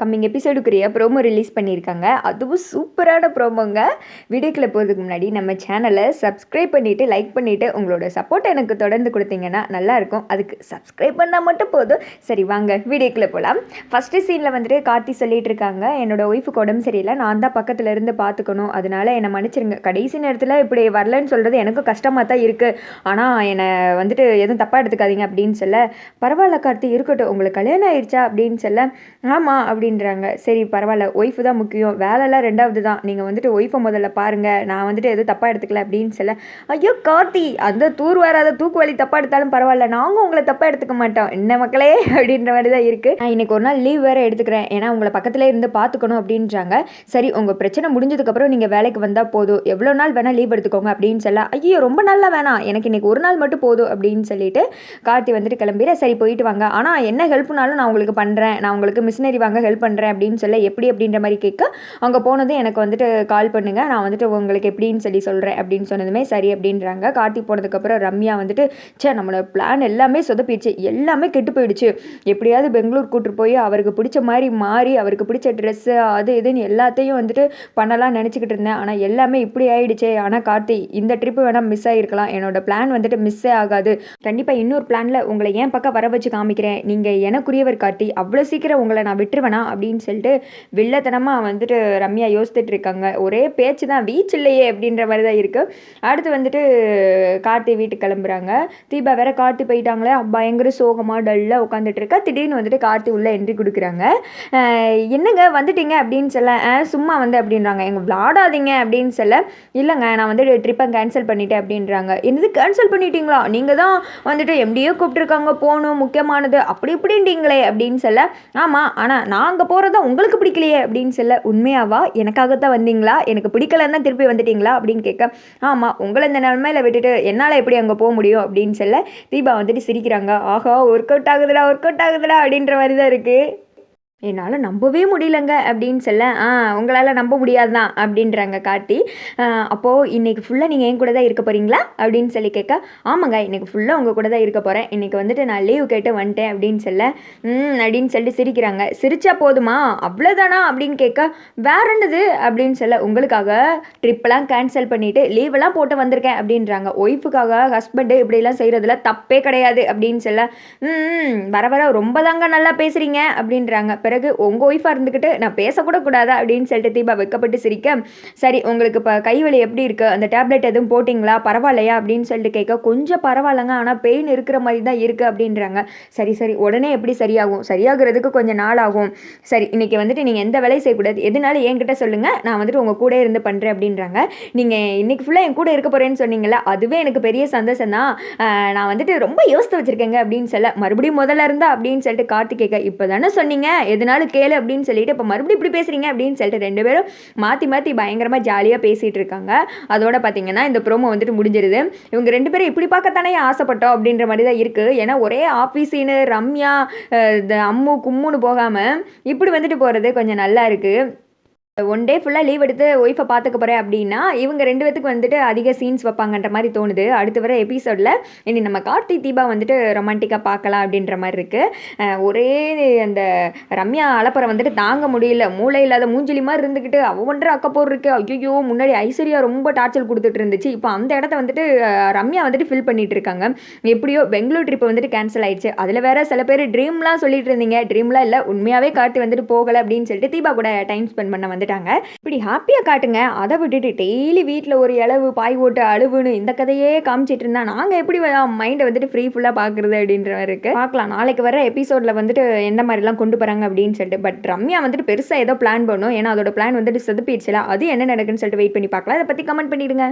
Coming எபிசோடுக்குரிய promo release பண்ணியிருக்காங்க. அதுவும் சூப்பரான ப்ரோமோங்க வீடியோக்குள்ளே போகிறதுக்கு முன்னாடி நம்ம சேனலை சப்ஸ்கிரைப் பண்ணிவிட்டு லைக் பண்ணிவிட்டு உங்களோட சப்போர்ட் எனக்கு தொடர்ந்து கொடுத்தீங்கன்னா நல்லாயிருக்கும் அதுக்கு சப்ஸ்கிரைப் பண்ணால் மட்டும் போதும். சரி வாங்க வீடியோக்குள்ளே போகலாம் ஃபஸ்ட்டு சீனில் வந்துட்டு கார்த்தி சொல்லிகிட்டு இருக்காங்க. என்னோட ஒய்ஃபுக்கு உடம்பு சரியில்லை. நான் தான் பக்கத்தில் இருந்து பார்த்துக்கணும். அதனால என்னை மன்னிச்சிருங்க. கடைசி நேரத்தில் இப்படி வரலன்னு சொல்கிறது எனக்கும் கஷ்டமாக தான் இருக்குது ஆனால் என்னை வந்துட்டு எதுவும் தப்பாக எடுத்துக்காதீங்க அப்படின்னு சொல்ல பரவாயில்ல கார்த்தி இருக்கட்டும். உங்களுக்கு கல்யாணம் ஆயிடுச்சா அப்படின்னு சொல்ல ஆமாம் அப்படின்றாங்க. சரி பரவாயில்ல. ஒய்ஃபு தான் முக்கியம். வேலைலாம் ரெண்டாவது தான். நீங்கள் வந்துட்டு ஒய்ஃபை முதல்ல பாருங்கள் நான் வந்துட்டு எதுவும் தப்பாக எடுத்துக்கல அப்படின்னு சொல்ல ஐயோ கார்த்தி அந்த தூர் வராத தூக்கு வலி தப்பாக எடுத்தாலும் பரவாயில்ல. நாங்கள் உங்களை தப்பாக எடுத்துக்க மாட்டோம். என்ன மக்களே? அப்படின்ற மாதிரி தான் இருக்குது நான் இன்றைக்கி ஒரு நாள் லீவ் வேறு எடுத்துக்கிறேன். ஏன்னா உங்களை பக்கத்தில் இருந்து பார்த்துக்கணும் அப்படின்றாங்க. சரி உங்கள் பிரச்சனை முடிஞ்சதுக்கப்புறம் நீங்கள் வேலைக்கு வந்தால் போதும். எவ்வளோ நாள் வேணால் லீவ் எடுத்துக்கோங்க அப்படின்னு சொல்ல ஐயோ ரொம்ப நாளாக வேணாம். எனக்கு இன்றைக்கி ஒரு நாள் மட்டும் போதும். அப்படின்னு சொல்லிட்டு கார்த்தி வந்துட்டு கிளம்பிட சரி போயிட்டு வாங்க. ஆனால் என்ன ஹெல்ப்னாலும் நான் உங்களுக்கு பண்ணுறேன் நான் உங்களுக்கு மிஷினரி வாங்க ஹெல்ப் பண்ணுறேன் அப்படின்னு சொல்ல எப்படி அப்படின்ற மாதிரி கேட்க அங்கே போனதும் எனக்கு வந்துட்டு கால் பண்ணுங்கள் நான் வந்துட்டு உங்களுக்கு எப்படின்னு சொல்லி சொல்கிறேன் அப்படின்னு சொன்னதுமே சரி அப்படின்றாங்க. கார்த்தி போனதுக்கப்புறம் ரம்யா வந்துட்டு சே நம்மளோட பிளான் எல்லாமே சொதப்பிடுச்சு. எல்லாமே கெட்டு போயிடுச்சு. எப்படியாவது பெங்களூர் கூட்டு போய் அவருக்கு பிடிச்ச மாதிரி மாறி அவருக்கு பிடிச்ச ட்ரெஸ்ஸு அது இதுன்னு எல்லாத்தையும் வந்துட்டு பண்ணலாம் நினச்சிக்கிட்டு இருந்தேன். ஆனால் எல்லாமே இப்படி ஆயிடுச்சே. ஆனால் கார்த்தி இந்த ட்ரிப்பு வேணால் மிஸ் ஆகிருக்கலாம் என்னோட பிளான் வந்துட்டு மிஸ்ஸே ஆகாது. கண்டிப்பாக இன்னொரு பிளானில் உங்களை ஏன் பக்கம் வர வச்சு காமிக்கிறேன். நீங்கள் எனக்குரியவர் கார்த்தி அவ்வளோ சீக்கிரம் உங்களை நான் விட்டுருவேனா? அப்படின்னு சொல்லிட்டு வில்லத்தனமாக வந்துட்டு ரம்யா யோசித்துட்டு இருக்காங்க. ஒரே பேச்சு தான் வீச்சு இல்லையே அப்படின்ற மாதிரி தான் இருக்குது அடுத்து வந்துட்டு கார்த்தி வீட்டுக்கு கிளம்புறாங்க. தீபா வேற கார்த்தி போயிட்டாங்களே பயங்கர சோகமாக டல்லாக உட்காந்துட்டு இருக்கா. திடீர்னு வந்துட்டு கார்த்தி உள்ளே என்ட்ரி கொடுக்குறாங்க. என்னங்க வந்துட்டீங்க அப்படின்னு சொல்ல சும்மா வந்து அப்படின்றாங்க. எங்கள் விளாடாதீங்க அப்படின்னு சொல்ல இல்லைங்க நான் வந்து ட்ரிப்பை கேன்சல் பண்ணிட்டேன் அப்படின்றாங்க. என்னது கேன்சல் பண்ணிட்டீங்களா? நீங்கள் தான் வந்துட்டு எப்படியோ கூப்பிட்டுருக்காங்க போகணும் முக்கியமானது அப்படி இப்படின்றீங்களே அப்படின்னு சொல்ல ஆமாம் ஆனால் நான் அங்கே போகிறதா உங்களுக்கு பிடிக்கலையே அப்படின்னு சொல்ல உண்மையாவா? எனக்காகத்தான் வந்தீங்களா? எனக்கு பிடிக்கலன்னு திருப்பி வந்துட்டீங்களா? அப்படின்னு கேட்க ஆமாம் உங்களை இந்த நிலமையில விட்டுட்டு என்னால் எப்படி அங்கே போக முடியும்? அப்படின்னு சொல்ல தீபா வந்துட்டு சிரிக்கிறாங்க ஆஹா ஒர்க் அவுட் ஆகுதுடா ஒர்க் அவுட் ஆகுதுடா அப்படின்ற மாதிரி தான் இருக்குது என்னால் நம்பவே முடியலங்க அப்படின்னு சொல்ல ஆ உங்களால் நம்ப முடியாது தான் அப்படின்றாங்க கார்த்தி. அப்போது இன்றைக்கி ஃபுல்லாக நீங்கள் என் கூட தான் இருக்க போகிறீங்களா அப்படின்னு சொல்லி கேட்க ஆமாங்க இன்றைக்கி ஃபுல்லாக உங்கள் கூட தான் இருக்க போகிறேன் இன்றைக்கி வந்துட்டு நான் லீவ் கேட்டு வந்துட்டேன் அப்படின்னு சொல்ல ம் அப்படின்னு சொல்லிட்டு சிரிக்கிறாங்க. சிரிச்சா போதுமா? அவ்வளோதானா அப்படின்னு கேட்க வேற என்னது? அப்படின்னு சொல்ல உங்களுக்காக ட்ரிப்பெல்லாம் கேன்சல் பண்ணிவிட்டு லீவெல்லாம் போட்டு வந்திருக்கேன் அப்படின்றாங்க. ஒய்ஃபுக்காக ஹஸ்பண்டு இப்படிலாம் செய்கிறதுல தப்பே கிடையாது அப்படின்னு சொல்ல ம் வர வர ரொம்ப தாங்க நல்லா பேசுகிறீங்க அப்படின்றாங்க. பிறகு உங்கள் ஒய்ஃபாக இருந்துக்கிட்டு நான் பேசக்கூட கூடாதா? அப்படின்னு சொல்லிட்டு தீபா வைக்கப்பட்டு சிரிக்க சரி உங்களுக்கு இப்போ கைவலி எப்படி இருக்குது அந்த டேப்லெட் எதுவும் போட்டிங்களா? பரவாயில்லையா? அப்படின்னு சொல்லிட்டு கேட்க கொஞ்சம் பரவாயில்லைங்க. ஆனால் பெயின் இருக்கிற மாதிரி தான் இருக்குது அப்படின்றாங்க. சரி சரி. உடனே எப்படி சரியாகும்? சரியாகிறதுக்கு கொஞ்சம் நாள் ஆகும். சரி இன்னைக்கு வந்துட்டு நீங்கள் எந்த வேலையும் செய்யக்கூடாது. எதுனாலும் என்கிட்ட சொல்லுங்கள் நான் வந்துட்டு உங்கள் கூட இருந்து பண்ணுறேன் அப்படின்றாங்க. நீங்கள் இன்னைக்கு ஃபுல்லாக என் கூட இருக்க போகிறேன்னு சொன்னீங்கல்ல அதுவே எனக்கு பெரிய சந்தோஷம் தான். நான் வந்துட்டு ரொம்ப யோசித்து வச்சுருக்கேங்க. அப்படின்னு சொல்ல மறுபடியும் முதல்ல இருந்தா? அப்படின்னு சொல்லிட்டு கார்த்தி கேட்க இப்போ தானே சொன்னீங்க எதுனாலும் கேளு அப்படின்னு சொல்லிட்டு இப்போ மறுபடியும் இப்படி பேசுகிறீங்க அப்படின்னு சொல்லிட்டு ரெண்டு பேரும் மாற்றி மாற்றி பயங்கரமாக ஜாலியாக பேசிகிட்டு இருக்காங்க. அதோட பார்த்தீங்கன்னா இந்த ப்ரோமோ வந்துட்டு முடிஞ்சிருது. இவங்க ரெண்டு பேரும் இப்படி பார்க்கத்தானே ஆசைப்பட்டோம் அப்படின்ற மாதிரி தான் இருக்குது ஏன்னா ஒரே ஆஃபீஸின்னு ரம்யா இந்த அம்மு கும்முன்னு போகாமல் இப்படி வந்துட்டு போகிறது கொஞ்சம் நல்லா இருக்குது ஒன் டே ஃபுல்லாக லீவ் எடுத்து ஒய்ஃபை பார்த்துக்க போகிறேன் அப்படின்னா இவங்க ரெண்டு பேத்துக்கு வந்துட்டு அதிக சீன்ஸ் வைப்பாங்கன்ற மாதிரி தோணுது. அடுத்து வர எபிசோடில் இனி நம்ம கார்த்தி தீபா வந்துட்டு ரொமான்டிக்காக பார்க்கலாம் அப்படின்ற மாதிரி இருக்குது ஒரே அந்த ரம்யா அலப்பறை வந்துட்டு தாங்க முடியல. மூளை இல்லாத மூஞ்சிலி மாதிரி இருந்துக்கிட்டு அவ அக்கப்போர் இருக்கு. ஐயோ முன்னாடி ஐஸ்வர்யா ரொம்ப டார்ச்சர் கொடுத்துட்டு இருந்துச்சு. இப்போ அந்த இடத்த வந்துட்டு ரம்யா வந்துட்டு ஃபில் பண்ணிட்டு இருக்காங்க. எப்படியோ பெங்களூர் ட்ரிப் வந்துட்டு கேன்சல் ஆயிடுச்சு. அதில் வேற சில பேர் ட்ரீம்லாம் சொல்லிட்டு இருந்தீங்க. ட்ரீம்லாம் இல்லை. உண்மையாகவே கார்த்தி வந்துட்டு போகலை அப்படின்னு சொல்லிட்டு தீபா கூட டைம் ஸ்பெண்ட் பண்ண வந்துட்டு வந்துட்டாங்க இப்படி ஹாப்பியாக காட்டுங்க. அதை விட்டுட்டு டெய்லி வீட்டில் ஒரு இளவு பாய் ஓட்டு அழுவுன்னு இந்த கதையே காமிச்சிட்டு இருந்தா நாங்கள் எப்படி மைண்டை வந்துட்டு ஃப்ரீ ஃபுல்லாக பார்க்குறது அப்படின்ற மாதிரி பார்க்கலாம். நாளைக்கு வர எபிசோடில் வந்துட்டு எந்த மாதிரிலாம் கொண்டு போகிறாங்க அப்படின்னு சொல்லிட்டு. பட் ரம்யா வந்துட்டு பெருசாக ஏதோ பிளான் பண்ணும். ஏன்னா அதோட பிளான் வந்துட்டு செதுப்பிடுச்சுல. அது என்ன நடக்குன்னு சொல்லிட்டு வெயிட் பண்ணி பார்க்கலாம். அதை பற்றி கமெண்ட் பண்ணிடுங்க.